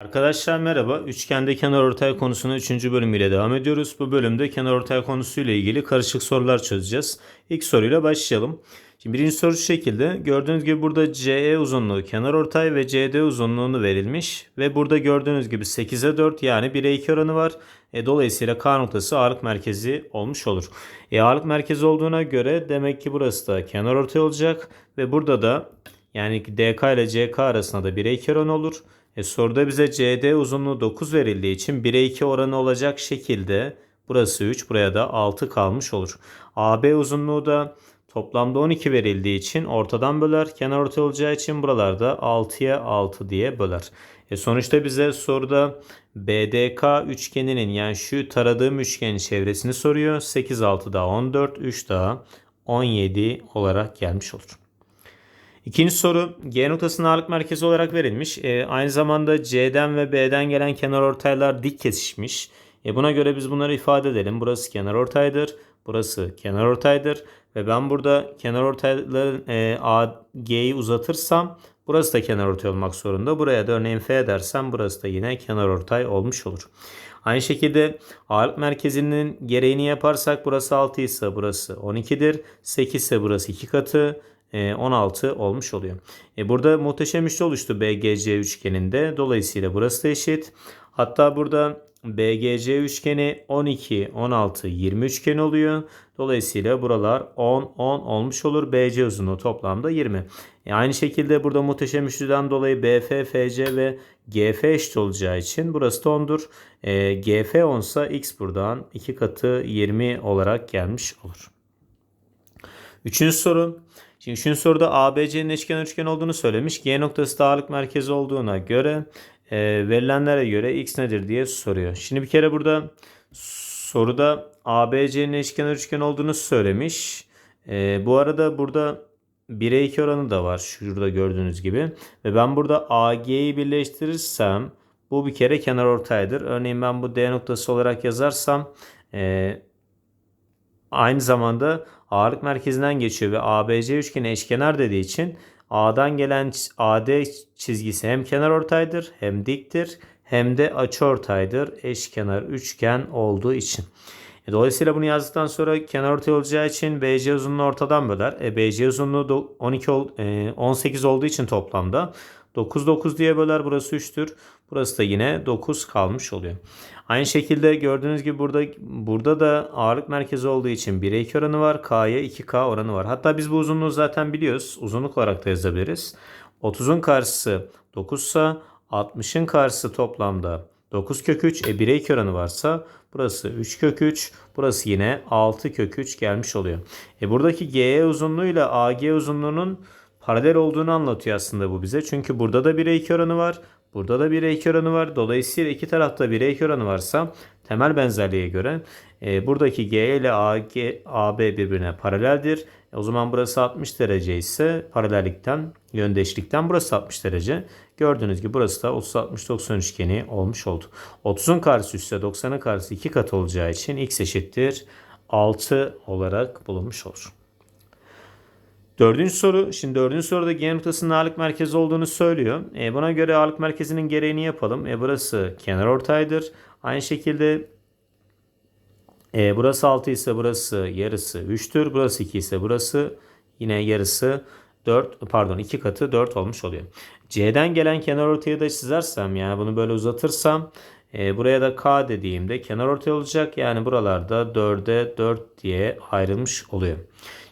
Arkadaşlar merhaba. Üçgende kenar ortay konusuna 3. bölümüyle devam ediyoruz. Bu bölümde kenar ortay konusuyla ilgili karışık sorular çözeceğiz. İlk soruyla başlayalım. Şimdi birinci soru şu şekilde. Gördüğünüz gibi burada CE uzunluğu kenar ortay ve CD uzunluğunu verilmiş. Ve burada gördüğünüz gibi 8'e 4 yani 1'e 2 oranı var. E, dolayısıyla K noktası ağırlık merkezi olmuş olur. E, ağırlık merkezi olduğuna göre demek ki burası da kenar ortay olacak. Ve burada da yani DK ile CK arasında da 1'e 2 oranı olur. E, soruda bize CD uzunluğu 9 verildiği için 1'e 2 oranı olacak şekilde burası 3 buraya da 6 kalmış olur. AB uzunluğu da toplamda 12 verildiği için ortadan böler. Kenar ortay olacağı için buralarda 6'ya 6 diye böler. E sonuçta bize soruda BDK üçgeninin yani şu taradığım üçgenin çevresini soruyor. 8 6 daha 14 3 daha 17 olarak gelmiş olur. İkinci soru G noktasının ağırlık merkezi olarak verilmiş. E, aynı zamanda C'den ve B'den gelen kenar ortaylar dik kesişmiş. E, buna göre biz bunları ifade edelim. Burası kenar ortaydır. Burası kenar ortaydır. Ve ben burada kenar ortayların e, AG'yi uzatırsam burası da kenar ortay olmak zorunda. Buraya da örneğin F dersem burası da yine kenar ortay olmuş olur. Aynı şekilde ağırlık merkezinin gereğini yaparsak burası 6 ise burası 12'dir. 8 ise burası 2 katı. 16 olmuş oluyor. E burada muhteşem üçlü oluştu BGC üçgeninde. Dolayısıyla burası da eşit. Hatta burada BGC üçgeni 12, 16, 20 üçgen oluyor. Dolayısıyla buralar 10, 10 olmuş olur. BC uzunluğu toplamda 20. E aynı şekilde burada muhteşem üçlüden dolayı BF, FC ve GF eşit olacağı için burası da 10'dur. E, GF 10 ise X buradan 2 katı 20 olarak gelmiş olur. Üçüncü soru. Şimdi üçüncü soruda ABC'nin eşkenar üçgen olduğunu söylemiş. G noktası da merkezi olduğuna göre e, verilenlere göre x nedir diye soruyor. Şimdi bir kere burada soruda ABC'nin eşkenar üçgen olduğunu söylemiş. E, bu arada burada 1'e 2 oranı da var şurada gördüğünüz gibi. Ve ben burada AG'yi birleştirirsem bu bir kere kenar ortaydır. Örneğin ben bu D noktası olarak yazarsam e, aynı zamanda ağırlık merkezinden geçiyor ve ABC üçgeni eşkenar dediği için A'dan gelen AD çizgisi hem kenar ortaydır hem diktir hem de açıortaydır eşkenar üçgen olduğu için. E, dolayısıyla bunu yazdıktan sonra kenar ortay olacağı için BC uzunluğu ortadan böler. E, BC uzunluğu 12 e, 18 olduğu için toplamda 9 9 diye böler. Burası 3'tür. Burası da yine 9 kalmış oluyor. Aynı şekilde gördüğünüz gibi burada burada da ağırlık merkezi olduğu için 1'e 2 oranı var. K'ya 2K oranı var. Hatta biz bu uzunluğu zaten biliyoruz. Uzunluk olarak da yazabiliriz. 30'un karşısı 9 ise 60'ın karşısı toplamda 9 kök 3. E 1'e 2 oranı varsa burası 3 kök 3. Burası yine 6 kök 3 gelmiş oluyor. E buradaki GE uzunluğuyla AG uzunluğunun paralel olduğunu anlatıyor aslında bu bize. Çünkü burada da 1'e 2 oranı var. Burada da 1'e 2 oranı var. Dolayısıyla iki tarafta 1'e 2 oranı varsa temel benzerliğe göre e, buradaki G ile AG, AB birbirine paraleldir. E, o zaman burası 60 derece ise paralellikten, yöndeşlikten burası 60 derece. Gördüğünüz gibi burası da 30-60-90 üçgeni olmuş oldu. 30'un karşısı ise 90'ın karşısı 2 kat olacağı için x eşittir 6 olarak bulunmuş olur. Dördüncü soru. Şimdi dördüncü soruda G noktasının ağırlık merkezi olduğunu söylüyor. E, buna göre ağırlık merkezinin gereğini yapalım. E, burası kenar ortaydır. Aynı şekilde e, burası 6 ise burası yarısı 3'tür. Burası 2 ise burası yine yarısı 4 pardon 2 katı 4 olmuş oluyor. C'den gelen kenar ortayı da çizersem yani bunu böyle uzatırsam e, buraya da K dediğimde kenar ortay olacak. Yani buralarda 4'e 4 diye ayrılmış oluyor.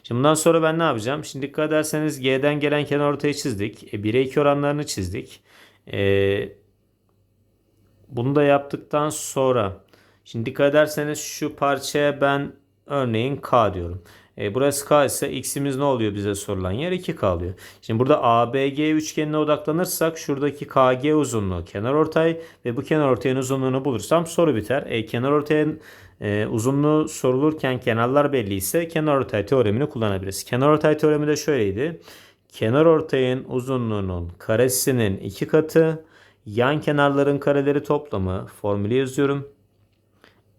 Şimdi bundan sonra ben ne yapacağım? Şimdi dikkat ederseniz G'den gelen kenar ortayı çizdik. E, 1'e 2 oranlarını çizdik. E, bunu da yaptıktan sonra şimdi dikkat ederseniz şu parçaya ben örneğin K diyorum. E, burası K ise x'imiz ne oluyor bize sorulan yer 2K oluyor. Şimdi burada ABG üçgenine odaklanırsak şuradaki KG uzunluğu kenar ortay ve bu kenar ortayın uzunluğunu bulursam soru biter. E, kenar ortayın e, uzunluğu sorulurken kenarlar belli ise kenar ortay teoremini kullanabiliriz. Kenar ortay teoremi de şöyleydi. Kenar ortayın uzunluğunun karesinin iki katı yan kenarların kareleri toplamı formülü yazıyorum.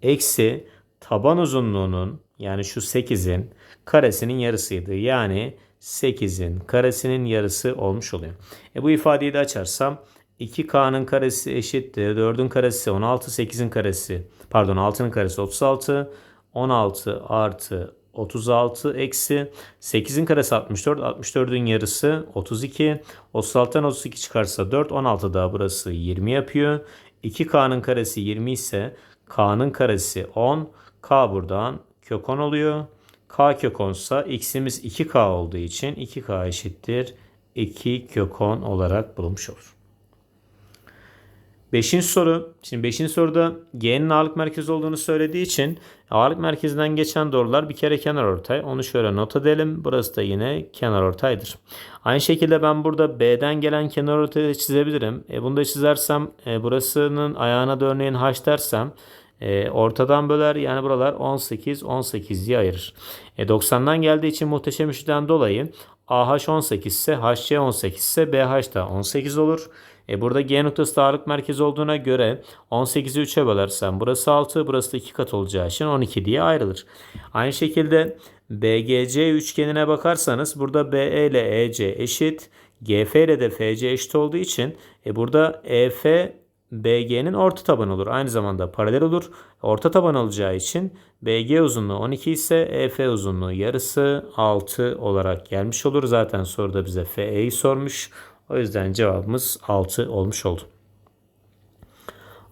Eksi taban uzunluğunun yani şu 8'in karesinin yarısıydı. Yani 8'in karesinin yarısı olmuş oluyor. E bu ifadeyi de açarsam 2K'nın karesi eşittir. 4'ün karesi 16, 8'in karesi pardon 6'nın karesi 36. 16 artı 36 eksi 8'in karesi 64. 64'ün yarısı 32. 36'dan 32 çıkarsa 4. 16 daha burası 20 yapıyor. 2K'nın karesi 20 ise K'nın karesi 10. K buradan kök 10 oluyor. K kök 10 ise x'imiz 2K olduğu için 2K eşittir 2 kök 10 olarak bulunmuş olur. Beşinci soru. Şimdi beşinci soruda G'nin ağırlık merkezi olduğunu söylediği için ağırlık merkezinden geçen doğrular bir kere kenar ortay. Onu şöyle not edelim. Burası da yine kenar ortaydır. Aynı şekilde ben burada B'den gelen kenar ortayı çizebilirim. E, bunu da çizersem e, burasının ayağına da örneğin H dersem e, ortadan böler yani buralar 18 18 diye ayırır. E, 90'dan geldiği için muhteşem üçlüden dolayı AH 18 ise HC 18 ise BH da 18 olur. E burada G noktası da ağırlık merkezi olduğuna göre 18'i 3'e bölersem burası 6 burası da 2 kat olacağı için 12 diye ayrılır. Aynı şekilde BGC üçgenine bakarsanız burada BE ile EC eşit. GF ile de FC eşit olduğu için e burada EF BG'nin orta tabanı olur. Aynı zamanda paralel olur. Orta taban olacağı için BG uzunluğu 12 ise EF uzunluğu yarısı 6 olarak gelmiş olur. Zaten soruda bize FE'yi sormuş. O yüzden cevabımız 6 olmuş oldu.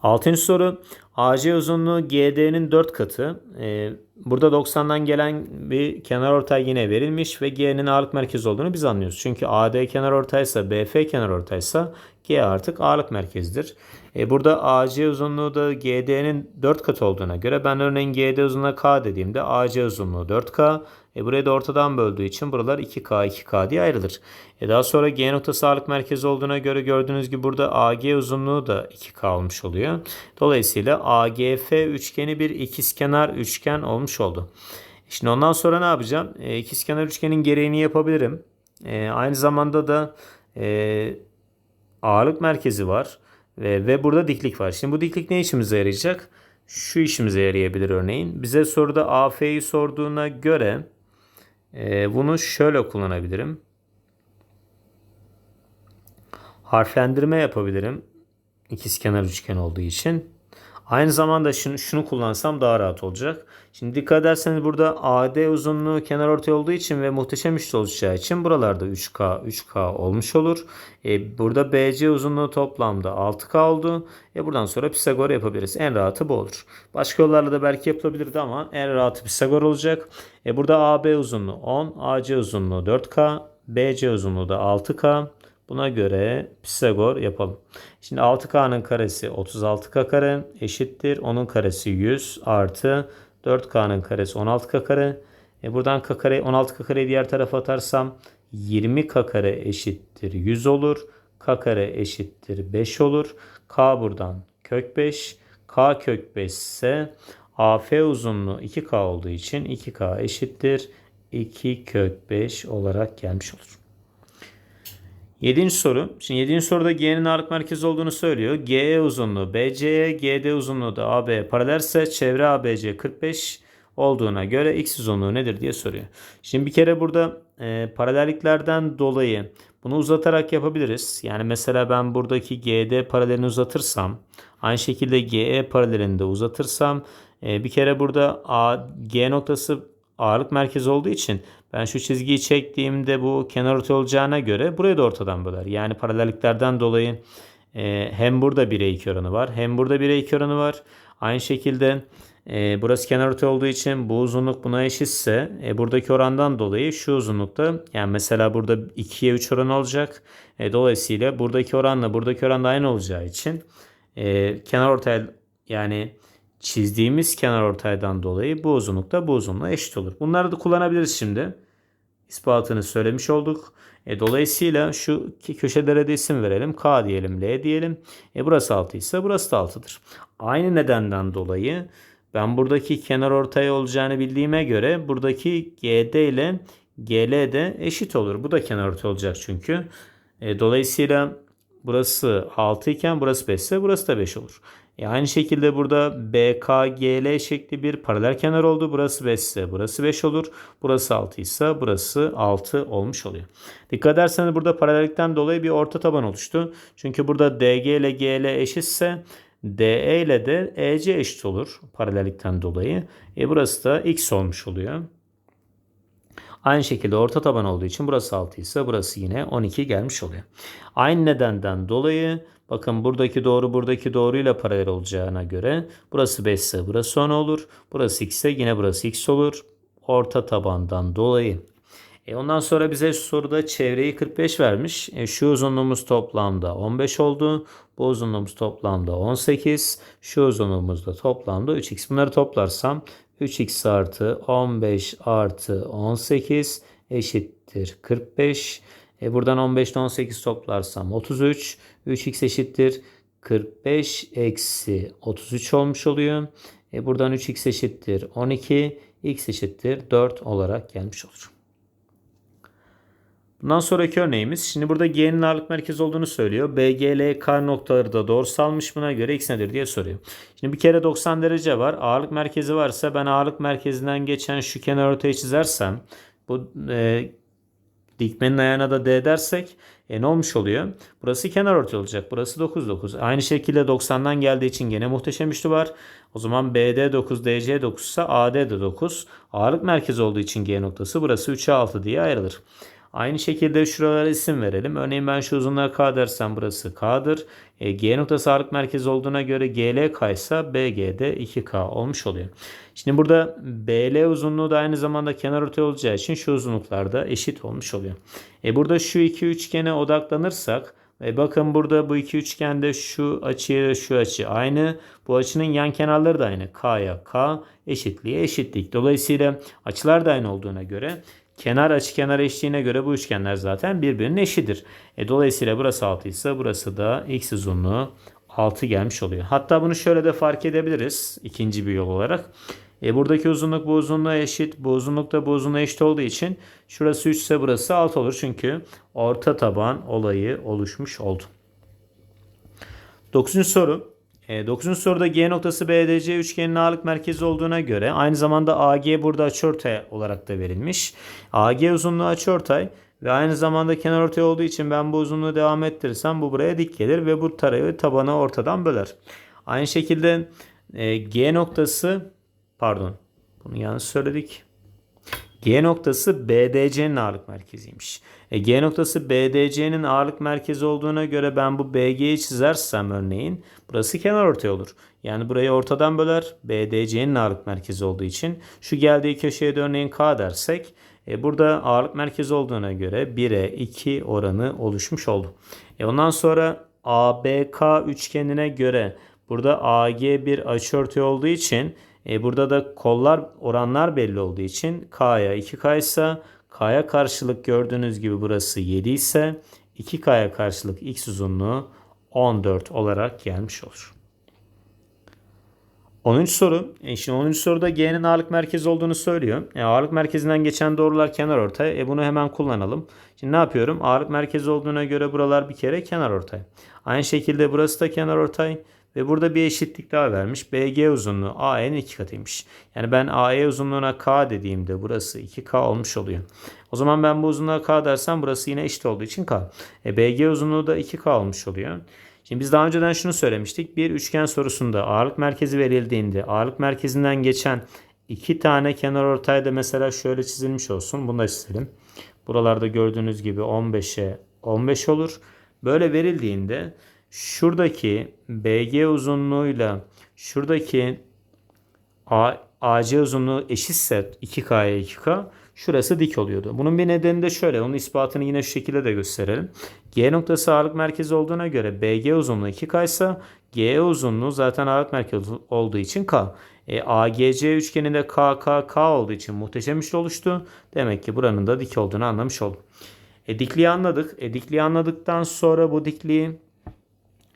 Altıncı soru. AC uzunluğu GD'nin 4 katı. Ee, burada 90'dan gelen bir kenar ortay yine verilmiş ve G'nin ağırlık merkezi olduğunu biz anlıyoruz. Çünkü AD kenar ortaysa BF kenar ortaysa G artık ağırlık merkezidir. E, burada AC uzunluğu da GD'nin 4 katı olduğuna göre ben örneğin GD uzunluğuna K dediğimde AC uzunluğu 4K. E, burayı da ortadan böldüğü için buralar 2K 2K diye ayrılır. E, daha sonra G noktası ağırlık merkezi olduğuna göre gördüğünüz gibi burada AG uzunluğu da 2K olmuş oluyor. Dolayısıyla AGF üçgeni bir ikizkenar üçgen olmuş oldu. Şimdi ondan sonra ne yapacağım? E, ikizkenar üçgenin gereğini yapabilirim. E, aynı zamanda da e, ağırlık merkezi var. Ve, ve burada diklik var. Şimdi bu diklik ne işimize yarayacak? Şu işimize yarayabilir örneğin. Bize soruda AF'yi sorduğuna göre e, bunu şöyle kullanabilirim. Harflendirme yapabilirim. İkizkenar üçgen olduğu için. Aynı zamanda şunu, şunu kullansam daha rahat olacak. Şimdi dikkat ederseniz burada AD uzunluğu kenar ortay olduğu için ve muhteşem üçlü olacağı için buralarda 3K 3K olmuş olur. E, burada BC uzunluğu toplamda 6K oldu. E, buradan sonra Pisagor yapabiliriz. En rahatı bu olur. Başka yollarla da belki yapılabilirdi ama en rahatı Pisagor olacak. E, burada AB uzunluğu 10, AC uzunluğu 4K, BC uzunluğu da 6K. Buna göre Pisagor yapalım. Şimdi 6K'nın karesi 36K kare eşittir. Onun karesi 100 artı 4K'nın karesi 16K kare. E buradan K kare 16K kareyi diğer tarafa atarsam 20K kare eşittir 100 olur. K kare eşittir 5 olur. K buradan kök 5. K kök 5 ise AF uzunluğu 2K olduğu için 2K eşittir 2 kök 5 olarak gelmiş olur. Yedinci soru. Şimdi yedinci soruda G'nin ağırlık merkezi olduğunu söylüyor. GE uzunluğu BC'ye, GD uzunluğu da AB paralelse çevre ABC 45 olduğuna göre X uzunluğu nedir diye soruyor. Şimdi bir kere burada e, paralelliklerden dolayı bunu uzatarak yapabiliriz. Yani mesela ben buradaki GD paralelini uzatırsam aynı şekilde GE paralelini de uzatırsam e, bir kere burada A, G noktası ağırlık merkezi olduğu için ben şu çizgiyi çektiğimde bu kenar ortay olacağına göre burayı da ortadan böler. Yani paralelliklerden dolayı e, hem burada 1'e 2 oranı var hem burada 1'e 2 oranı var. Aynı şekilde e, burası kenar ortay olduğu için bu uzunluk buna eşitse e, buradaki orandan dolayı şu uzunlukta yani mesela burada 2'ye 3 oran olacak. E, dolayısıyla buradaki oranla buradaki oran da aynı olacağı için e, kenar ortay yani çizdiğimiz kenar ortaydan dolayı bu uzunluk da bu uzunluğa eşit olur. Bunları da kullanabiliriz şimdi. İspatını söylemiş olduk. E, dolayısıyla şu köşelere de isim verelim. K diyelim, L diyelim. E, burası 6 ise burası da 6'dır. Aynı nedenden dolayı ben buradaki kenar ortay olacağını bildiğime göre buradaki GD ile GL de eşit olur. Bu da kenar ortay olacak çünkü. E, dolayısıyla burası 6 iken burası 5 ise burası da 5 olur. E aynı şekilde burada BKGL şekli bir paralel kenar oldu. Burası 5 ise burası 5 olur. Burası 6 ise burası 6 olmuş oluyor. Dikkat ederseniz burada paralellikten dolayı bir orta taban oluştu. Çünkü burada DG ile GL eşitse DE ile de EC eşit olur paralellikten dolayı. E burası da X olmuş oluyor. Aynı şekilde orta taban olduğu için burası 6 ise burası yine 12 gelmiş oluyor. Aynı nedenden dolayı bakın buradaki doğru buradaki doğruyla paralel olacağına göre burası 5 ise burası 10 olur. Burası x ise yine burası x olur. Orta tabandan dolayı. E ondan sonra bize şu soruda çevreyi 45 vermiş. E şu uzunluğumuz toplamda 15 oldu. Bu uzunluğumuz toplamda 18. Şu uzunluğumuz da toplamda 3x. Bunları toplarsam 3x artı 15 artı 18 eşittir 45. E buradan 15 ile 18 toplarsam 33. 3x eşittir 45 eksi 33 olmuş oluyor. E buradan 3x eşittir 12. x eşittir 4 olarak gelmiş olur. Bundan sonraki örneğimiz. Şimdi burada G'nin ağırlık merkezi olduğunu söylüyor. B, noktaları da doğrusalmış. Buna göre X nedir diye soruyor. Şimdi bir kere 90 derece var. Ağırlık merkezi varsa ben ağırlık merkezinden geçen şu kenar ortaya çizersem bu e, dikmenin ayağına da D dersek e, ne olmuş oluyor? Burası kenar ortay olacak. Burası 9 9. Aynı şekilde 90'dan geldiği için gene muhteşem üçlü var. O zaman BD 9, DC 9 ise AD de 9. Ağırlık merkezi olduğu için G noktası burası 3'e 6 diye ayrılır. Aynı şekilde şuralara isim verelim. Örneğin ben şu uzunluğa K dersem burası K'dır. E, G noktası ağırlık merkezi olduğuna göre GL K ise BG'de 2K olmuş oluyor. Şimdi burada BL uzunluğu da aynı zamanda kenar ortay olacağı için şu uzunluklarda eşit olmuş oluyor. E, burada şu iki üçgene odaklanırsak e bakın burada bu iki üçgende şu açıyla şu açı aynı. Bu açının yan kenarları da aynı. K'ya K eşitliğe eşitlik. Dolayısıyla açılar da aynı olduğuna göre kenar açı kenar eşliğine göre bu üçgenler zaten birbirinin eşidir. E, dolayısıyla burası 6 ise burası da x uzunluğu 6 gelmiş oluyor. Hatta bunu şöyle de fark edebiliriz ikinci bir yol olarak. E, buradaki uzunluk bu uzunluğa eşit. Bu uzunluk da bu uzunluğa eşit olduğu için şurası 3 ise burası 6 olur. Çünkü orta taban olayı oluşmuş oldu. 9. soru. E, 9. soruda G noktası BDC üçgenin ağırlık merkezi olduğuna göre aynı zamanda AG burada açıortay olarak da verilmiş. AG uzunluğu açıortay ve aynı zamanda kenar ortay olduğu için ben bu uzunluğu devam ettirirsem bu buraya dik gelir ve bu tarayı tabana ortadan böler. Aynı şekilde e, G noktası pardon bunu yanlış söyledik. G noktası BDC'nin ağırlık merkeziymiş. E, G noktası BDC'nin ağırlık merkezi olduğuna göre ben bu BG'yi çizersem örneğin burası kenar ortay olur. Yani burayı ortadan böler. BDC'nin ağırlık merkezi olduğu için şu geldiği köşeye de örneğin K dersek e, burada ağırlık merkezi olduğuna göre 1'e 2 oranı oluşmuş oldu. E, ondan sonra ABK üçgenine göre burada AG bir açıortay olduğu için e, burada da kollar oranlar belli olduğu için K'ya 2K ise K'ya karşılık gördüğünüz gibi burası 7 ise 2K'ya karşılık X uzunluğu 14 olarak gelmiş olur. 10. soru. E şimdi 10. soruda G'nin ağırlık merkezi olduğunu söylüyor. E ağırlık merkezinden geçen doğrular kenar ortay. E bunu hemen kullanalım. Şimdi ne yapıyorum? Ağırlık merkezi olduğuna göre buralar bir kere kenar ortay. Aynı şekilde burası da kenar ortay. Ve burada bir eşitlik daha vermiş. BG uzunluğu AE'nin iki katıymış. Yani ben AE uzunluğuna K dediğimde burası 2K olmuş oluyor. O zaman ben bu uzunluğa K dersem burası yine eşit olduğu için K. E, BG uzunluğu da 2K olmuş oluyor. Şimdi biz daha önceden şunu söylemiştik. Bir üçgen sorusunda ağırlık merkezi verildiğinde ağırlık merkezinden geçen iki tane kenar ortayda mesela şöyle çizilmiş olsun. Bunu da çizelim. Buralarda gördüğünüz gibi 15'e 15 olur. Böyle verildiğinde şuradaki BG uzunluğuyla şuradaki A, AC uzunluğu eşitse 2K'ya 2K şurası dik oluyordu. Bunun bir nedeni de şöyle. Onun ispatını yine şu şekilde de gösterelim. G noktası ağırlık merkezi olduğuna göre BG uzunluğu 2K ise G uzunluğu zaten ağırlık merkezi olduğu için K. E, AGC üçgeninde K, K, K olduğu için muhteşem üçlü oluştu. Demek ki buranın da dik olduğunu anlamış olduk. E, dikliği anladık. E, dikliği anladıktan sonra bu dikliği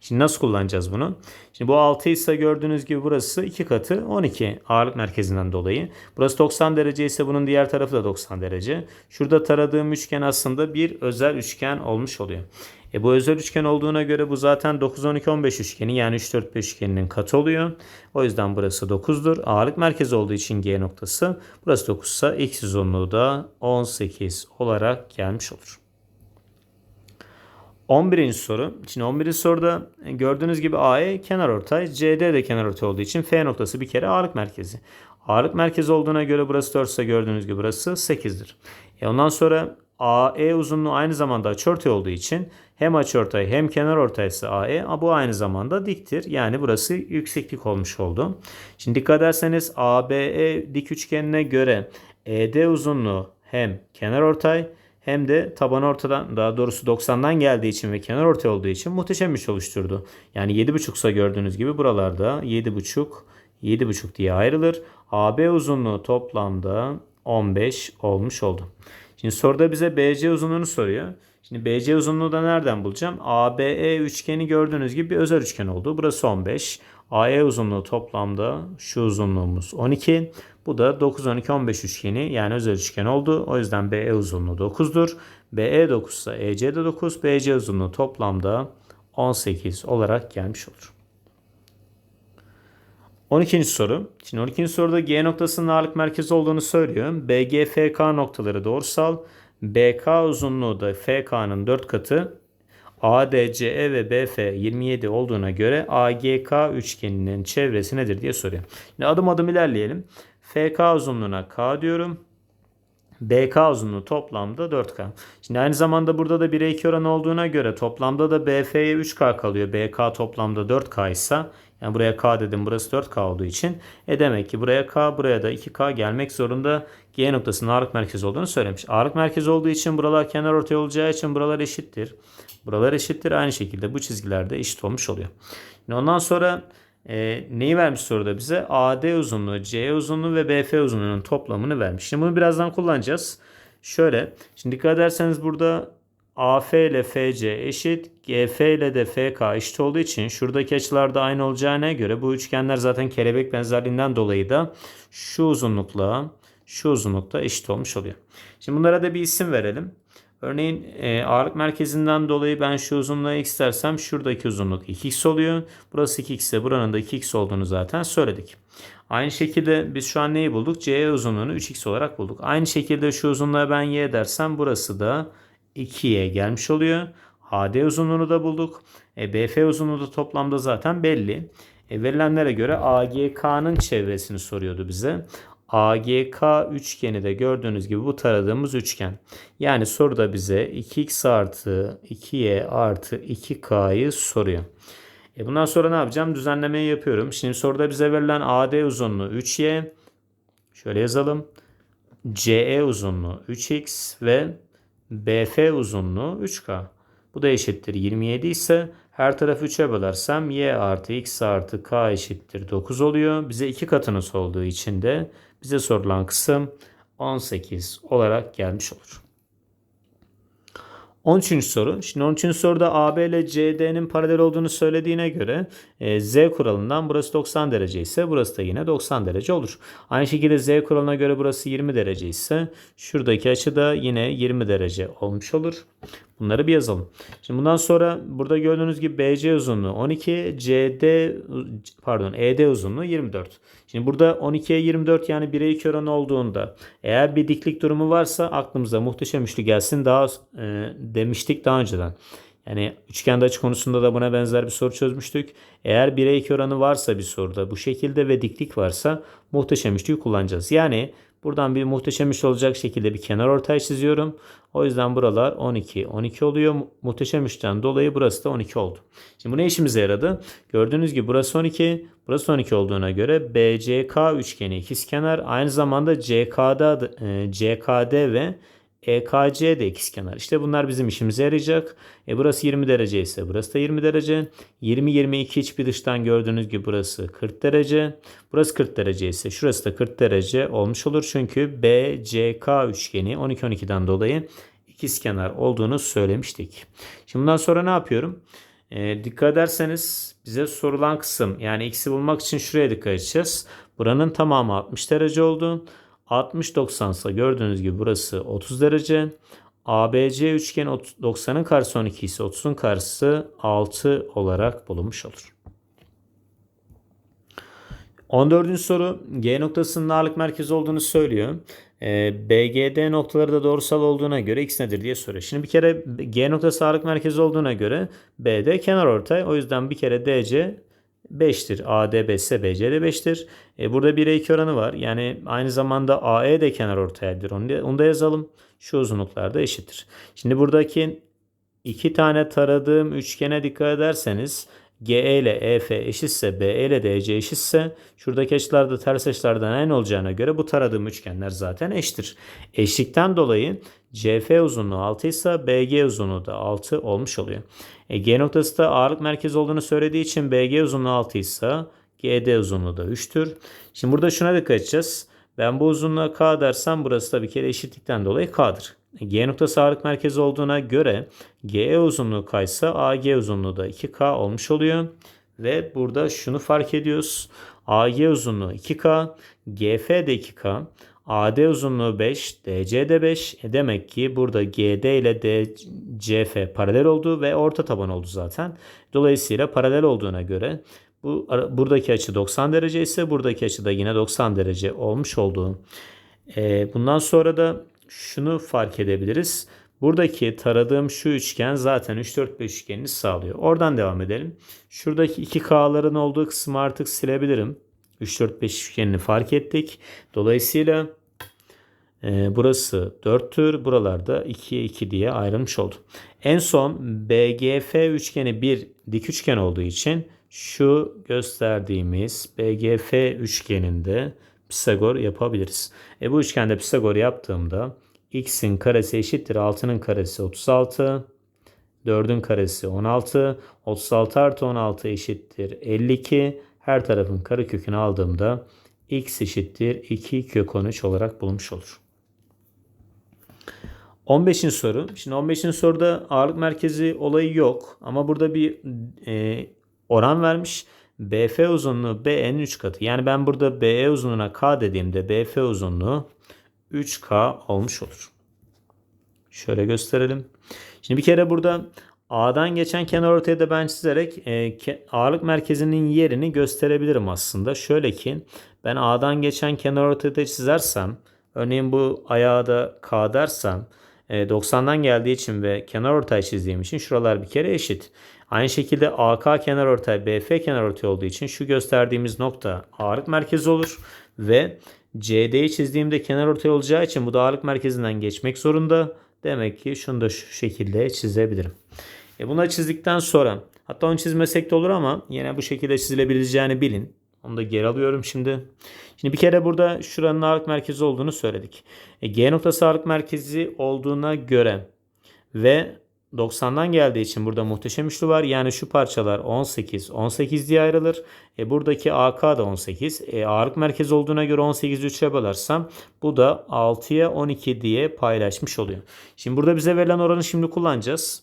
Şimdi nasıl kullanacağız bunu? Şimdi bu 6 ise gördüğünüz gibi burası 2 katı 12 ağırlık merkezinden dolayı. Burası 90 derece ise bunun diğer tarafı da 90 derece. Şurada taradığım üçgen aslında bir özel üçgen olmuş oluyor. E bu özel üçgen olduğuna göre bu zaten 9, 12, 15 üçgeni yani 3, 4, 5 üçgeninin katı oluyor. O yüzden burası 9'dur. Ağırlık merkezi olduğu için G noktası. Burası 9 ise x uzunluğu da 18 olarak gelmiş olur. 11. soru. Şimdi 11. soruda gördüğünüz gibi AE kenar ortay, CD de kenar ortay olduğu için F noktası bir kere ağırlık merkezi. Ağırlık merkezi olduğuna göre burası 4 ise gördüğünüz gibi burası 8'dir. E ondan sonra AE uzunluğu aynı zamanda açıortay olduğu için hem açıortay hem kenar ortaysa AE bu aynı zamanda diktir. Yani burası yükseklik olmuş oldu. Şimdi dikkat ederseniz ABE dik üçgenine göre ED uzunluğu hem kenar ortay hem de taban ortadan daha doğrusu 90'dan geldiği için ve kenar ortay olduğu için muhteşem bir oluşturdu. Yani 7.5 ise gördüğünüz gibi buralarda 7.5 7.5 diye ayrılır. AB uzunluğu toplamda 15 olmuş oldu. Şimdi soruda bize BC uzunluğunu soruyor. Şimdi BC uzunluğu da nereden bulacağım? ABE üçgeni gördüğünüz gibi bir özel üçgen oldu. Burası 15. AE uzunluğu toplamda şu uzunluğumuz 12. Bu da 9, 12, 15 üçgeni yani özel üçgen oldu. O yüzden BE uzunluğu 9'dur. BE 9 ise EC de 9. BC uzunluğu toplamda 18 olarak gelmiş olur. 12. soru. Şimdi 12. soruda G noktasının ağırlık merkezi olduğunu söylüyor. BGFK noktaları doğrusal. BK uzunluğu da FK'nın 4 katı. ADCE ve BF 27 olduğuna göre AGK üçgeninin çevresi nedir diye soruyor. Şimdi adım adım ilerleyelim. FK uzunluğuna K diyorum. BK uzunluğu toplamda 4K. Şimdi aynı zamanda burada da 1'e 2 oranı olduğuna göre toplamda da BF'ye 3K kalıyor. BK toplamda 4K ise yani buraya K dedim burası 4K olduğu için. E demek ki buraya K buraya da 2K gelmek zorunda. G noktasının ağırlık merkezi olduğunu söylemiş. Ağırlık merkezi olduğu için buralar kenar ortay olacağı için buralar eşittir. Buralar eşittir. Aynı şekilde bu çizgiler de eşit olmuş oluyor. Şimdi ondan sonra e, neyi vermiş soruda bize? AD uzunluğu, C uzunluğu ve BF uzunluğunun toplamını vermiş. Şimdi bunu birazdan kullanacağız. Şöyle. Şimdi dikkat ederseniz burada AF ile FC eşit. GF ile de FK eşit olduğu için şuradaki açılar da aynı olacağına göre bu üçgenler zaten kelebek benzerliğinden dolayı da şu uzunlukla şu uzunlukta eşit olmuş oluyor. Şimdi bunlara da bir isim verelim. Örneğin e, ağırlık merkezinden dolayı ben şu uzunluğa x dersem şuradaki uzunluk 2x oluyor. Burası 2x ise buranın da 2x olduğunu zaten söyledik. Aynı şekilde biz şu an neyi bulduk? C uzunluğunu 3x olarak bulduk. Aynı şekilde şu uzunluğa ben y dersem burası da 2y gelmiş oluyor. HD uzunluğunu da bulduk. E, BF uzunluğu da toplamda zaten belli. E, verilenlere göre AGK'nın çevresini soruyordu bize. AGK üçgeni de gördüğünüz gibi bu taradığımız üçgen. Yani soruda bize 2x artı 2y artı 2k'yı soruyor. E bundan sonra ne yapacağım? Düzenlemeyi yapıyorum. Şimdi soruda bize verilen AD uzunluğu 3y. Şöyle yazalım. CE uzunluğu 3x ve BF uzunluğu 3k. Bu da eşittir 27 ise her tarafı 3'e bölersem y artı x artı k eşittir 9 oluyor. Bize iki katını sorduğu için de bize sorulan kısım 18 olarak gelmiş olur. 13. soru. Şimdi 13. soruda AB ile CD'nin paralel olduğunu söylediğine göre e, Z kuralından burası 90 derece ise burası da yine 90 derece olur. Aynı şekilde Z kuralına göre burası 20 derece ise şuradaki açı da yine 20 derece olmuş olur. Bunları bir yazalım. Şimdi bundan sonra burada gördüğünüz gibi BC uzunluğu 12, CD pardon ED uzunluğu 24. Şimdi burada 12'ye 24 yani 1'e 2 oranı olduğunda eğer bir diklik durumu varsa aklımıza muhteşem üçlü gelsin daha e, demiştik daha önceden. Yani üçgende açı konusunda da buna benzer bir soru çözmüştük. Eğer 1'e 2 oranı varsa bir soruda bu şekilde ve diklik varsa muhteşem üçlüyü kullanacağız. Yani Buradan bir muhteşem iş olacak şekilde bir kenar ortay çiziyorum. O yüzden buralar 12, 12 oluyor. Muhteşem üçten dolayı burası da 12 oldu. Şimdi bu ne işimize yaradı? Gördüğünüz gibi burası 12, burası 12 olduğuna göre BCK üçgeni ikizkenar. Aynı zamanda CKD, e, CKD ve EKC de ikizkenar. İşte bunlar bizim işimize yarayacak. E burası 20 derece ise burası da 20 derece. 20 22 hiçbir dıştan gördüğünüz gibi burası 40 derece. Burası 40 derece ise şurası da 40 derece olmuş olur. Çünkü BCK üçgeni 12 12'den dolayı ikizkenar olduğunu söylemiştik. Şimdi bundan sonra ne yapıyorum? E, dikkat ederseniz bize sorulan kısım yani x'i bulmak için şuraya dikkat edeceğiz. Buranın tamamı 60 derece oldu. 60 90 ise gördüğünüz gibi burası 30 derece. ABC üçgeni 90'ın karşısı 12 ise 30'un karşısı 6 olarak bulunmuş olur. 14. soru G noktasının ağırlık merkezi olduğunu söylüyor. E, BGD noktaları da doğrusal olduğuna göre x nedir diye soruyor. Şimdi bir kere G noktası ağırlık merkezi olduğuna göre BD kenar ortay. O yüzden bir kere DC 5'tir. AD 5 ise BC de 5'tir. E, burada 1'e 2 oranı var. Yani aynı zamanda AE de kenar ortaydır. Onu onu da yazalım. Şu uzunluklar da eşittir. Şimdi buradaki iki tane taradığım üçgene dikkat ederseniz GE ile EF eşitse BE ile DC eşitse şuradaki açılar da ters açılardan aynı olacağına göre bu taradığım üçgenler zaten eşittir. Eşlikten dolayı CF uzunluğu 6 ise BG uzunluğu da 6 olmuş oluyor. E, G noktası da ağırlık merkezi olduğunu söylediği için BG uzunluğu 6 ise GD uzunluğu da 3'tür. Şimdi burada şuna dikkat edeceğiz. Ben bu uzunluğa K dersem burası da bir kere eşitlikten dolayı K'dır. G noktası ağırlık merkezi olduğuna göre GE uzunluğu K ise AG uzunluğu da 2K olmuş oluyor. Ve burada şunu fark ediyoruz. AG uzunluğu 2K, GF de 2K, AD uzunluğu 5, DC de 5. E demek ki burada GD ile DCF paralel oldu ve orta taban oldu zaten. Dolayısıyla paralel olduğuna göre bu buradaki açı 90 derece ise buradaki açı da yine 90 derece olmuş olduğu. E, bundan sonra da şunu fark edebiliriz. Buradaki taradığım şu üçgen zaten 3 4 5 üçgenini sağlıyor. Oradan devam edelim. Şuradaki 2K'ların olduğu kısmı artık silebilirim. 3 4 5 üçgenini fark ettik. Dolayısıyla e, burası 4 tür. Buralarda 2'ye 2 diye ayrılmış oldu. En son BGF üçgeni bir dik üçgen olduğu için şu gösterdiğimiz BGF üçgeninde Pisagor yapabiliriz. E bu üçgende Pisagor yaptığımda x'in karesi eşittir 6'nın karesi 36. 4'ün karesi 16. 36 artı 16 eşittir 52. Her tarafın karekökünü aldığımda x eşittir 2 kök 13 olarak bulmuş olur. 15. soru. Şimdi 15. soruda ağırlık merkezi olayı yok. Ama burada bir e, oran vermiş. BF uzunluğu BN'in 3 katı. Yani ben burada BE uzunluğuna K dediğimde BF uzunluğu 3K olmuş olur. Şöyle gösterelim. Şimdi bir kere burada A'dan geçen kenar ortaya da ben çizerek e, ağırlık merkezinin yerini gösterebilirim aslında. Şöyle ki ben A'dan geçen kenar ortaya da çizersem örneğin bu ayağı da K dersem 90'dan e, geldiği için ve kenar ortay çizdiğim için şuralar bir kere eşit. Aynı şekilde AK kenar ortay BF kenar ortay olduğu için şu gösterdiğimiz nokta ağırlık merkezi olur ve CD'yi çizdiğimde kenar ortay olacağı için bu da ağırlık merkezinden geçmek zorunda. Demek ki şunu da şu şekilde çizebilirim. E bunu çizdikten sonra hatta onu çizmesek de olur ama yine bu şekilde çizilebileceğini bilin. Onu da geri alıyorum şimdi. Şimdi bir kere burada şuranın ağırlık merkezi olduğunu söyledik. E, G noktası ağırlık merkezi olduğuna göre ve 90'dan geldiği için burada muhteşem üçlü var. Yani şu parçalar 18, 18 diye ayrılır. E buradaki AK da 18. E ağırlık merkezi olduğuna göre 18'i 3'e bölersem bu da 6'ya 12 diye paylaşmış oluyor. Şimdi burada bize verilen oranı şimdi kullanacağız.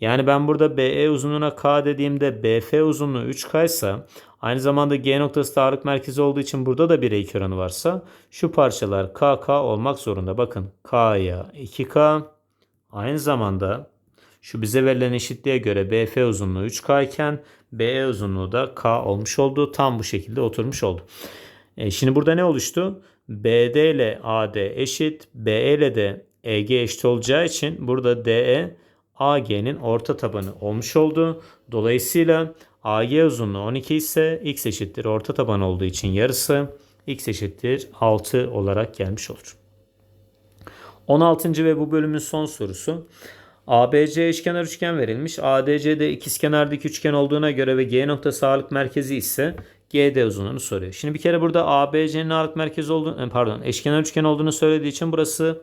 Yani ben burada BE uzunluğuna K dediğimde BF uzunluğu 3K ise aynı zamanda G noktası da ağırlık merkezi olduğu için burada da 1'e 2 oranı varsa şu parçalar KK olmak zorunda. Bakın K'ya 2K aynı zamanda şu bize verilen eşitliğe göre BF uzunluğu 3K iken BE uzunluğu da K olmuş oldu. Tam bu şekilde oturmuş oldu. E şimdi burada ne oluştu? BD ile AD eşit. BE ile de EG eşit olacağı için burada DE AG'nin orta tabanı olmuş oldu. Dolayısıyla AG uzunluğu 12 ise x eşittir orta taban olduğu için yarısı x eşittir 6 olarak gelmiş olur. 16. ve bu bölümün son sorusu. ABC eşkenar üçgen verilmiş. ADC'de ikizkenardaki üçgen olduğuna göre ve G noktası ağırlık merkezi ise GD uzunluğunu soruyor. Şimdi bir kere burada ABC'nin ağırlık merkezi olduğunu e, pardon eşkenar üçgen olduğunu söylediği için burası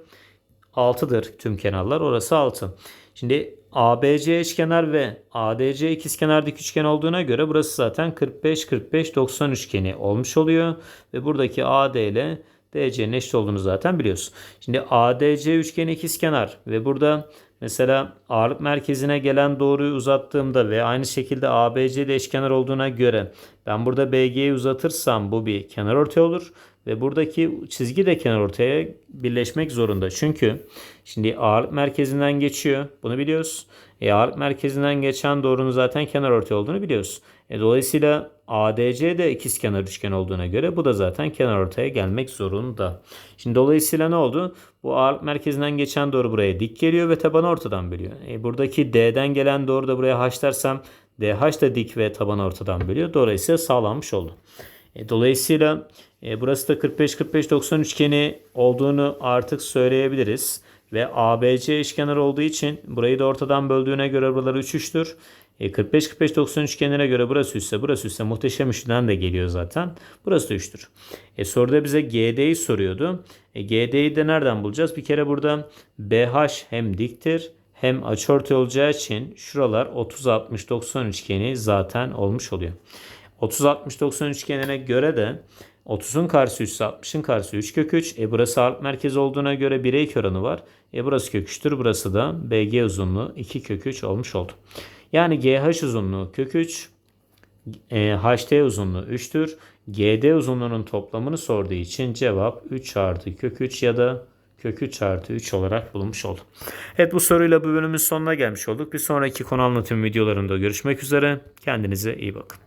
6'dır tüm kenarlar. Orası 6. Şimdi ABC eşkenar ve ADC ikizkenardaki üçgen olduğuna göre burası zaten 45 45 90 üçgeni olmuş oluyor ve buradaki AD ile DC'nin eşit olduğunu zaten biliyorsun. Şimdi ADC üçgeni ikizkenar ve burada Mesela ağırlık merkezine gelen doğruyu uzattığımda ve aynı şekilde ABC ile eşkenar olduğuna göre ben burada BG'yi uzatırsam bu bir kenarortay olur ve buradaki çizgi de kenarortaya birleşmek zorunda. Çünkü şimdi ağırlık merkezinden geçiyor. Bunu biliyoruz. E, ağırlık merkezinden geçen doğrunun zaten kenarortay olduğunu biliyoruz. E, dolayısıyla ADC de ikizkenar üçgen olduğuna göre bu da zaten kenarortaya gelmek zorunda. Şimdi dolayısıyla ne oldu? Bu ağırlık merkezinden geçen doğru buraya dik geliyor ve tabanı ortadan bölüyor. E, buradaki D'den gelen doğru da buraya H dersem DH da dik ve tabanı ortadan bölüyor. Dolayısıyla sağlanmış oldu. E, dolayısıyla e, burası da 45-45-90 üçgeni olduğunu artık söyleyebiliriz. Ve ABC eşkenar olduğu için burayı da ortadan böldüğüne göre buraları 3 3'tür. E, 45-45-90 üçgenine göre burası 3 ise burası 3 ise muhteşem üçlüden de geliyor zaten. Burası da 3'tür. E, soruda bize GD'yi soruyordu. E, GD'yi de nereden bulacağız? Bir kere burada BH hem diktir hem açıortay olacağı için şuralar 30-60-90 üçgeni zaten olmuş oluyor. 30-60-90 üçgenine göre de 30'un karşısı 3 ise 60'ın karşısı 3 kök 3. E burası ağırlık merkezi olduğuna göre 1'e 2 oranı var. E burası kök 3'tür. Burası da BG uzunluğu 2 kök 3 olmuş oldu. Yani GH uzunluğu kök 3. E, HT uzunluğu 3'tür. GD uzunluğunun toplamını sorduğu için cevap 3 artı kök 3 ya da kök 3 artı 3 olarak bulunmuş oldu. Evet bu soruyla bu bölümün sonuna gelmiş olduk. Bir sonraki konu anlatım videolarında görüşmek üzere. Kendinize iyi bakın.